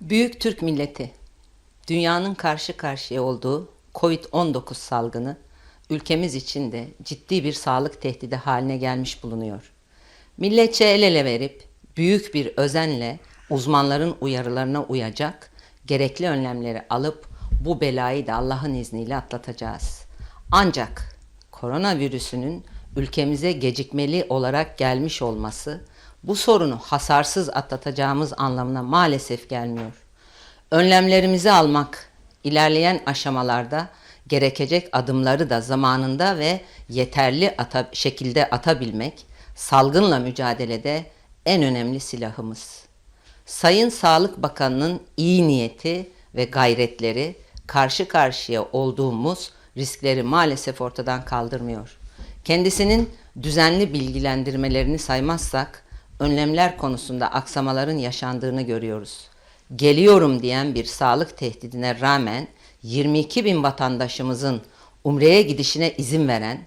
Büyük Türk milleti, dünyanın karşı karşıya olduğu Covid-19 salgını ülkemiz için de ciddi bir sağlık tehdidi haline gelmiş bulunuyor. Milletçe el ele verip büyük bir özenle uzmanların uyarılarına uyacak, gerekli önlemleri alıp bu belayı da Allah'ın izniyle atlatacağız. Ancak koronavirüsünün ülkemize gecikmeli olarak gelmiş olması bu sorunu hasarsız atlatacağımız anlamına maalesef gelmiyor. Önlemlerimizi almak, ilerleyen aşamalarda gerekecek adımları da zamanında ve yeterli ata, şekilde atabilmek salgınla mücadelede en önemli silahımız. Sayın Sağlık Bakanı'nın iyi niyeti ve gayretleri karşı karşıya olduğumuz riskleri maalesef ortadan kaldırmıyor. Kendisinin düzenli bilgilendirmelerini saymazsak önlemler konusunda aksamaların yaşandığını görüyoruz. Geliyorum diyen bir sağlık tehdidine rağmen 22 bin vatandaşımızın Umre'ye gidişine izin veren,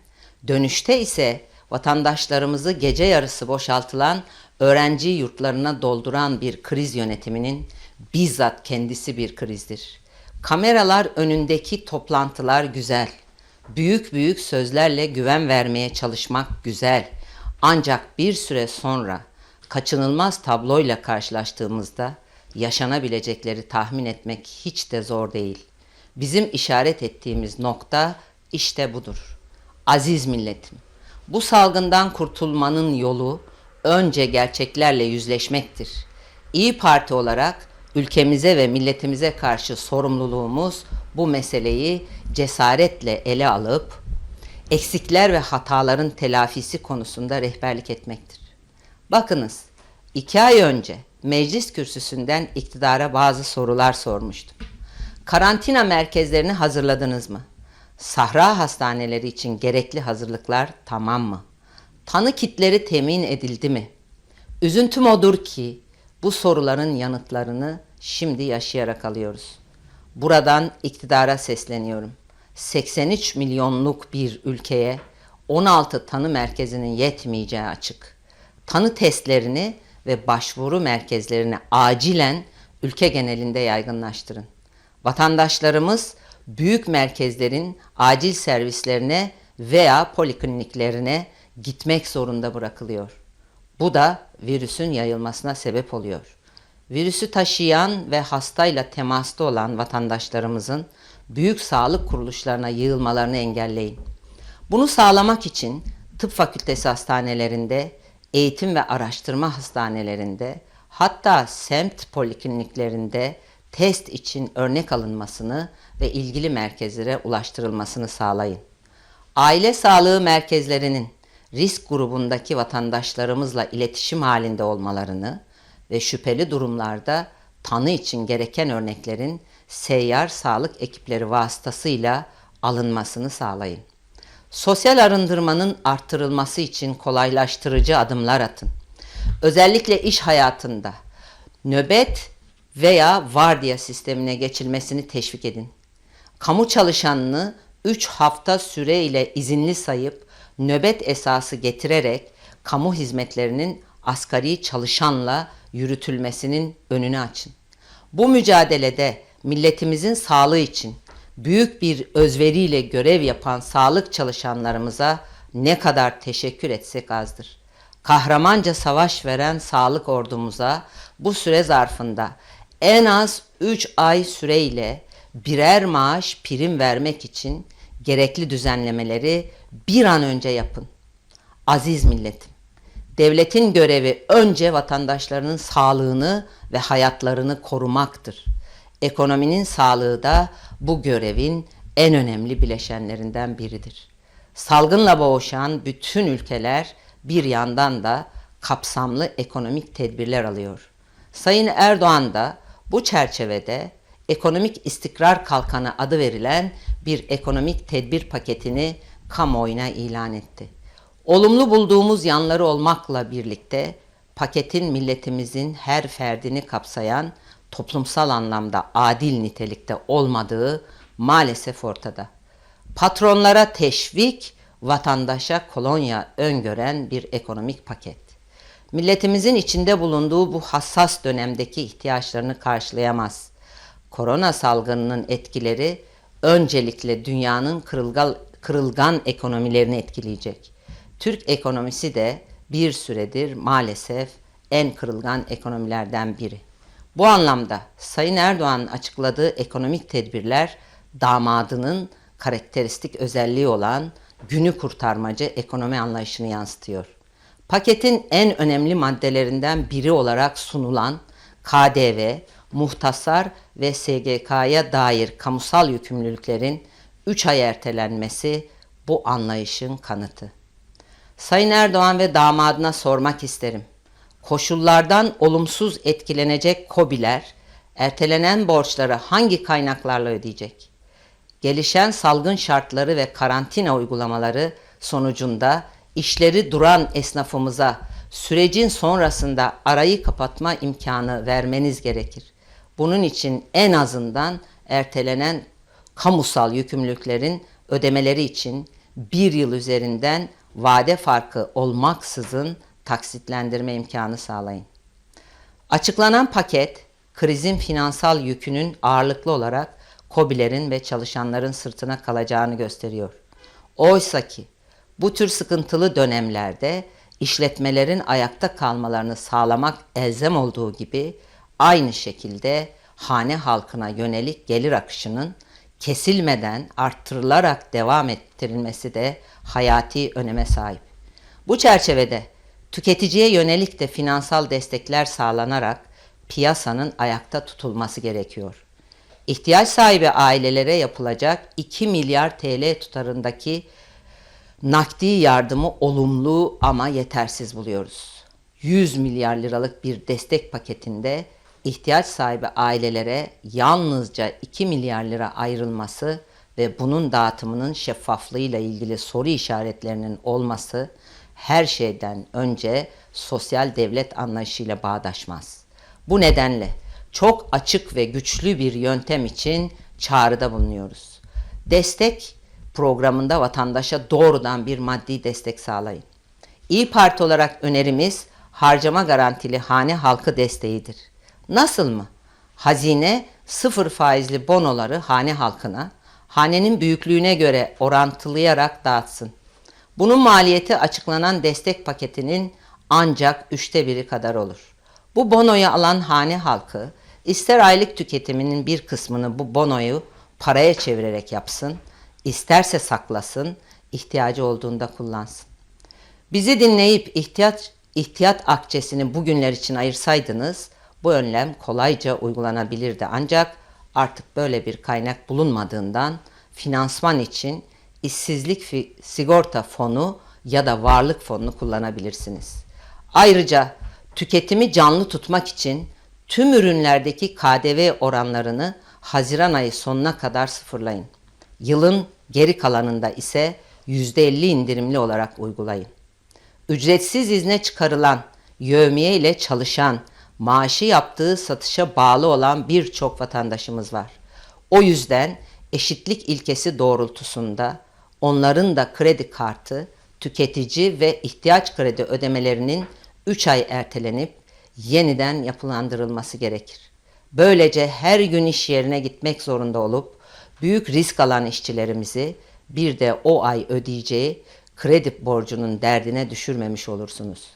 dönüşte ise vatandaşlarımızı gece yarısı boşaltılan öğrenci yurtlarına dolduran bir kriz yönetiminin bizzat kendisi bir krizdir. Kameralar önündeki toplantılar güzel. Büyük büyük sözlerle güven vermeye çalışmak güzel. Ancak bir süre sonra kaçınılmaz tabloyla karşılaştığımızda yaşanabilecekleri tahmin etmek hiç de zor değil. Bizim işaret ettiğimiz nokta işte budur. Aziz milletim, bu salgından kurtulmanın yolu önce gerçeklerle yüzleşmektir. İyi Parti olarak ülkemize ve milletimize karşı sorumluluğumuz bu meseleyi cesaretle ele alıp eksikler ve hataların telafisi konusunda rehberlik etmektir. Bakınız, iki ay önce meclis kürsüsünden iktidara bazı sorular sormuştum. Karantina merkezlerini hazırladınız mı? Sahra hastaneleri için gerekli hazırlıklar tamam mı? Tanı kitleri temin edildi mi? Üzüntüm odur ki bu soruların yanıtlarını şimdi yaşayarak alıyoruz. Buradan iktidara sesleniyorum. 83 milyonluk bir ülkeye 16 tanı merkezinin yetmeyeceği açık. Tanı testlerini ve başvuru merkezlerini acilen ülke genelinde yaygınlaştırın. Vatandaşlarımız büyük merkezlerin acil servislerine veya polikliniklerine gitmek zorunda bırakılıyor. Bu da virüsün yayılmasına sebep oluyor. Virüsü taşıyan ve hastayla temasta olan vatandaşlarımızın büyük sağlık kuruluşlarına yığılmalarını engelleyin. Bunu sağlamak için tıp fakültesi hastanelerinde, eğitim ve araştırma hastanelerinde, hatta semt polikliniklerinde test için örnek alınmasını ve ilgili merkezlere ulaştırılmasını sağlayın. Aile sağlığı merkezlerinin risk grubundaki vatandaşlarımızla iletişim halinde olmalarını ve şüpheli durumlarda tanı için gereken örneklerin seyyar sağlık ekipleri vasıtasıyla alınmasını sağlayın. Sosyal arındırmanın arttırılması için kolaylaştırıcı adımlar atın. Özellikle iş hayatında nöbet veya vardiya sistemine geçilmesini teşvik edin. Kamu çalışanını 3 hafta süre ile izinli sayıp nöbet esası getirerek kamu hizmetlerinin asgari çalışanla yürütülmesinin önünü açın. Bu mücadelede milletimizin sağlığı için büyük bir özveriyle görev yapan sağlık çalışanlarımıza ne kadar teşekkür etsek azdır. Kahramanca savaş veren sağlık ordumuza bu süre zarfında en az 3 ay süreyle birer maaş prim vermek için gerekli düzenlemeleri bir an önce yapın. Aziz milletim, devletin görevi önce vatandaşlarının sağlığını ve hayatlarını korumaktır. Ekonominin sağlığı da bu görevin en önemli bileşenlerinden biridir. Salgınla boğuşan bütün ülkeler bir yandan da kapsamlı ekonomik tedbirler alıyor. Sayın Erdoğan da bu çerçevede ekonomik istikrar kalkanı adı verilen bir ekonomik tedbir paketini kamuoyuna ilan etti. Olumlu bulduğumuz yanları olmakla birlikte paketin milletimizin her ferdini kapsayan toplumsal anlamda adil nitelikte olmadığı maalesef ortada. Patronlara teşvik, vatandaşa kolonya öngören bir ekonomik paket. milletimizin içinde bulunduğu bu hassas dönemdeki ihtiyaçlarını karşılayamaz. Korona salgınının etkileri öncelikle dünyanın kırılgan, kırılgan ekonomilerini etkileyecek. Türk ekonomisi de bir süredir maalesef en kırılgan ekonomilerden biri. Bu anlamda Sayın Erdoğan'ın açıkladığı ekonomik tedbirler damadının karakteristik özelliği olan günü kurtarmacı ekonomi anlayışını yansıtıyor. Paketin en önemli maddelerinden biri olarak sunulan KDV, muhtasar ve SGK'ya dair kamusal yükümlülüklerin 3 ay ertelenmesi bu anlayışın kanıtı. Sayın Erdoğan ve damadına sormak isterim. Koşullardan olumsuz etkilenecek KOBİ'ler ertelenen borçları hangi kaynaklarla ödeyecek? Gelişen salgın şartları ve karantina uygulamaları sonucunda işleri duran esnafımıza sürecin sonrasında arayı kapatma imkanı vermeniz gerekir. Bunun için en azından ertelenen kamusal yükümlülüklerin ödemeleri için bir yıl üzerinden vade farkı olmaksızın taksitlendirme imkanı sağlayın. Açıklanan paket krizin finansal yükünün ağırlıklı olarak KOBİ'lerin ve çalışanların sırtına kalacağını gösteriyor. Oysa ki bu tür sıkıntılı dönemlerde işletmelerin ayakta kalmalarını sağlamak elzem olduğu gibi aynı şekilde hane halkına yönelik gelir akışının kesilmeden arttırılarak devam ettirilmesi de hayati öneme sahip. Bu çerçevede tüketiciye yönelik de finansal destekler sağlanarak piyasanın ayakta tutulması gerekiyor. İhtiyaç sahibi ailelere yapılacak 2 milyar TL tutarındaki nakdi yardımı olumlu ama yetersiz buluyoruz. 100 milyar liralık bir destek paketinde ihtiyaç sahibi ailelere yalnızca 2 milyar lira ayrılması ve bunun dağıtımının şeffaflığıyla ilgili soru işaretlerinin olması her şeyden önce sosyal devlet anlayışıyla bağdaşmaz. Bu nedenle çok açık ve güçlü bir yöntem için çağrıda bulunuyoruz. Destek programında vatandaşa doğrudan bir maddi destek sağlayın. İyi Parti olarak önerimiz harcama garantili hane halkı desteğidir. Nasıl mı? Hazine sıfır faizli bonoları hane halkına, hanenin büyüklüğüne göre orantılayarak dağıtsın. Bunun maliyeti açıklanan destek paketinin ancak üçte biri kadar olur. Bu bonoyu alan hane halkı ister aylık tüketiminin bir kısmını bu bonoyu paraya çevirerek yapsın, isterse saklasın, ihtiyacı olduğunda kullansın. Bizi dinleyip ihtiyaç ihtiyat akçesini bugünler için ayırsaydınız bu önlem kolayca uygulanabilirdi ancak artık böyle bir kaynak bulunmadığından finansman için işsizlik sigorta fonu ya da varlık fonunu kullanabilirsiniz. Ayrıca tüketimi canlı tutmak için tüm ürünlerdeki KDV oranlarını Haziran ayı sonuna kadar sıfırlayın. Yılın geri kalanında ise %50 indirimli olarak uygulayın. Ücretsiz izne çıkarılan, yövmiye ile çalışan, maaşı yaptığı satışa bağlı olan birçok vatandaşımız var. O yüzden eşitlik ilkesi doğrultusunda onların da kredi kartı, tüketici ve ihtiyaç kredi ödemelerinin 3 ay ertelenip yeniden yapılandırılması gerekir. Böylece her gün iş yerine gitmek zorunda olup büyük risk alan işçilerimizi bir de o ay ödeyeceği kredi borcunun derdine düşürmemiş olursunuz.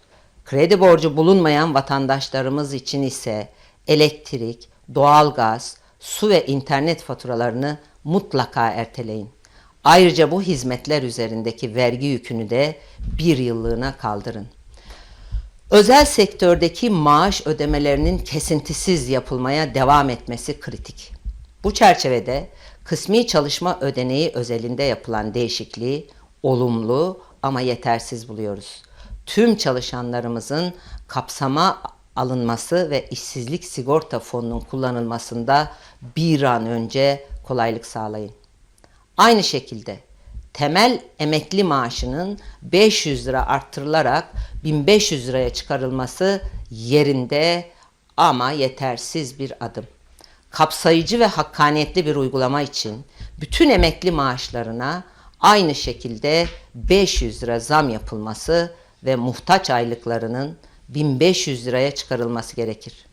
Kredi borcu bulunmayan vatandaşlarımız için ise elektrik, doğalgaz, su ve internet faturalarını mutlaka erteleyin. Ayrıca bu hizmetler üzerindeki vergi yükünü de bir yıllığına kaldırın. Özel sektördeki maaş ödemelerinin kesintisiz yapılmaya devam etmesi kritik. Bu çerçevede kısmi çalışma ödeneği özelinde yapılan değişikliği olumlu ama yetersiz buluyoruz. Tüm çalışanlarımızın kapsama alınması ve işsizlik sigorta fonunun kullanılmasında bir an önce kolaylık sağlayın. Aynı şekilde temel emekli maaşının 500 lira arttırılarak 1500 liraya çıkarılması yerinde ama yetersiz bir adım. Kapsayıcı ve hakkaniyetli bir uygulama için bütün emekli maaşlarına aynı şekilde 500 lira zam yapılması ve muhtaç aylıklarının 1500 liraya çıkarılması gerekir.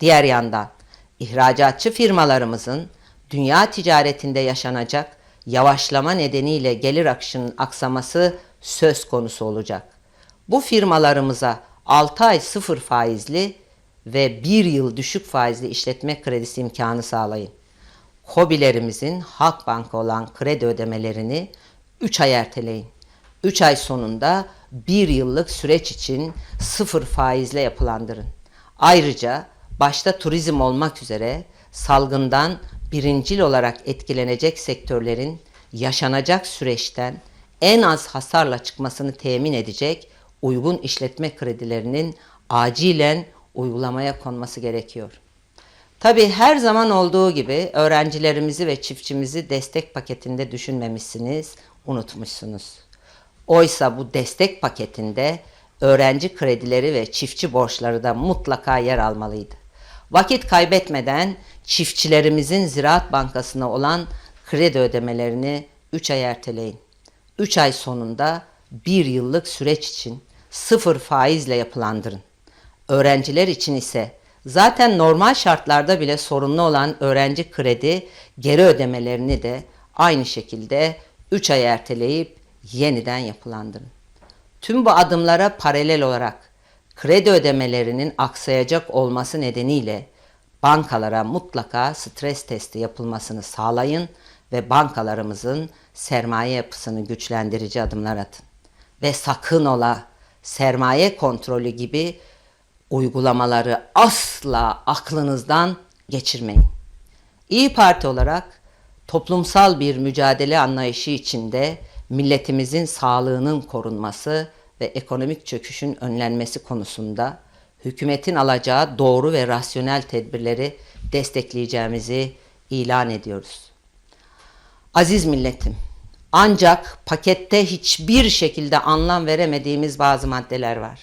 Diğer yandan ihracatçı firmalarımızın dünya ticaretinde yaşanacak yavaşlama nedeniyle gelir akışının aksaması söz konusu olacak. Bu firmalarımıza 6 ay sıfır faizli ve 1 yıl düşük faizli işletme kredisi imkanı sağlayın. Hobilerimizin Halkbank olan kredi ödemelerini 3 ay erteleyin. 3 ay sonunda 1 yıllık süreç için sıfır faizle yapılandırın. Ayrıca başta turizm olmak üzere salgından birincil olarak etkilenecek sektörlerin yaşanacak süreçten en az hasarla çıkmasını temin edecek uygun işletme kredilerinin acilen uygulamaya konması gerekiyor. Tabi her zaman olduğu gibi öğrencilerimizi ve çiftçimizi destek paketinde düşünmemişsiniz, unutmuşsunuz. Oysa bu destek paketinde öğrenci kredileri ve çiftçi borçları da mutlaka yer almalıydı. Vakit kaybetmeden çiftçilerimizin Ziraat Bankası'na olan kredi ödemelerini 3 ay erteleyin. 3 ay sonunda 1 yıllık süreç için sıfır faizle yapılandırın. Öğrenciler için ise zaten normal şartlarda bile sorunlu olan öğrenci kredi geri ödemelerini de aynı şekilde 3 ay erteleyip yeniden yapılandırın. Tüm bu adımlara paralel olarak kredi ödemelerinin aksayacak olması nedeniyle bankalara mutlaka stres testi yapılmasını sağlayın ve bankalarımızın sermaye yapısını güçlendirici adımlar atın. Ve sakın ola sermaye kontrolü gibi uygulamaları asla aklınızdan geçirmeyin. İyi Parti olarak toplumsal bir mücadele anlayışı içinde milletimizin sağlığının korunması ve ekonomik çöküşün önlenmesi konusunda hükümetin alacağı doğru ve rasyonel tedbirleri destekleyeceğimizi ilan ediyoruz. Aziz milletim, ancak pakette hiçbir şekilde anlam veremediğimiz bazı maddeler var.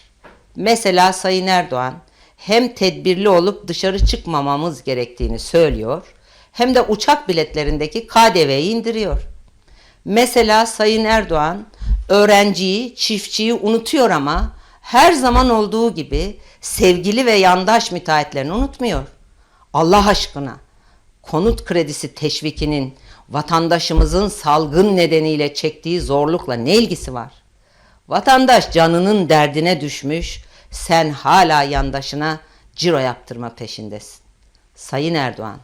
Mesela Sayın Erdoğan hem tedbirli olup dışarı çıkmamamız gerektiğini söylüyor hem de uçak biletlerindeki KDV'yi indiriyor. Mesela Sayın Erdoğan öğrenciyi, çiftçiyi unutuyor ama her zaman olduğu gibi sevgili ve yandaş müteahhitlerini unutmuyor. Allah aşkına konut kredisi teşvikinin vatandaşımızın salgın nedeniyle çektiği zorlukla ne ilgisi var? Vatandaş canının derdine düşmüş, sen hala yandaşına ciro yaptırma peşindesin. Sayın Erdoğan,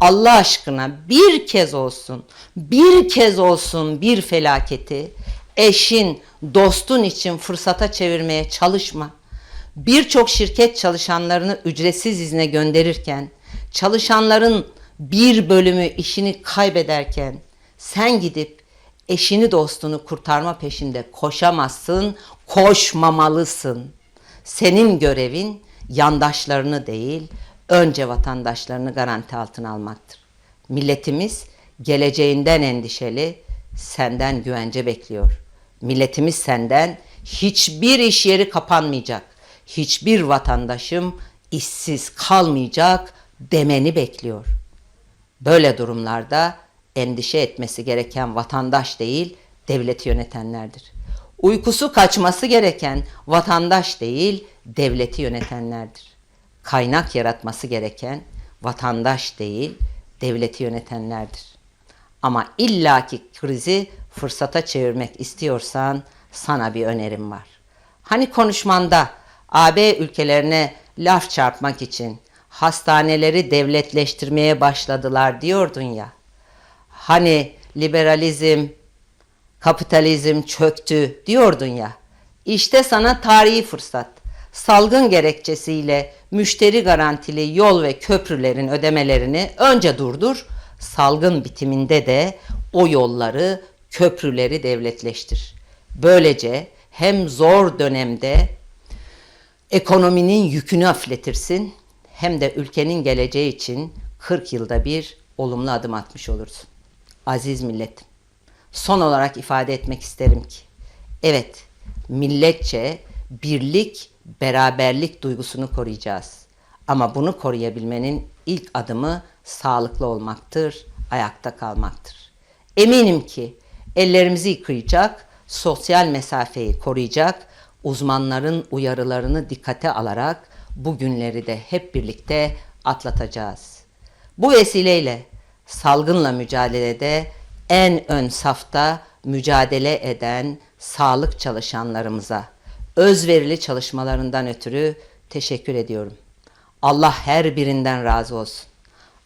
Allah aşkına bir kez olsun, bir kez olsun bir felaketi eşin, dostun için fırsata çevirmeye çalışma. Birçok şirket çalışanlarını ücretsiz izne gönderirken, çalışanların bir bölümü işini kaybederken sen gidip eşini dostunu kurtarma peşinde koşamazsın, koşmamalısın. Senin görevin yandaşlarını değil, önce vatandaşlarını garanti altına almaktır. Milletimiz geleceğinden endişeli, senden güvence bekliyor. Milletimiz senden hiçbir iş yeri kapanmayacak, hiçbir vatandaşım işsiz kalmayacak demeni bekliyor. Böyle durumlarda endişe etmesi gereken vatandaş değil, devleti yönetenlerdir. Uykusu kaçması gereken vatandaş değil, devleti yönetenlerdir. Kaynak yaratması gereken vatandaş değil, devleti yönetenlerdir. Ama illaki krizi fırsata çevirmek istiyorsan sana bir önerim var. Hani konuşmanda AB ülkelerine laf çarpmak için hastaneleri devletleştirmeye başladılar diyordun ya. Hani liberalizm, kapitalizm çöktü diyordun ya. İşte sana tarihi fırsat. Salgın gerekçesiyle müşteri garantili yol ve köprülerin ödemelerini önce durdur. Salgın bitiminde de o yolları, köprüleri devletleştir. Böylece hem zor dönemde ekonominin yükünü hafifletirsin hem de ülkenin geleceği için 40 yılda bir olumlu adım atmış olursun. Aziz milletim, son olarak ifade etmek isterim ki, evet milletçe birlik, beraberlik duygusunu koruyacağız. Ama bunu koruyabilmenin ilk adımı sağlıklı olmaktır, ayakta kalmaktır. Eminim ki ellerimizi yıkayacak, sosyal mesafeyi koruyacak, uzmanların uyarılarını dikkate alarak bu günleri de hep birlikte atlatacağız. Bu vesileyle salgınla mücadelede en ön safta mücadele eden sağlık çalışanlarımıza özverili çalışmalarından ötürü teşekkür ediyorum. Allah her birinden razı olsun.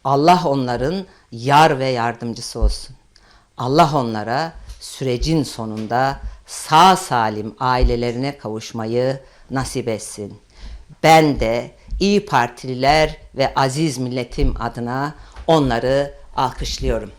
Allah onların yar ve yardımcısı olsun. Allah onlara sürecin sonunda sağ salim ailelerine kavuşmayı nasip etsin. Ben de İyi Partililer ve aziz milletim adına onları alkışlıyorum.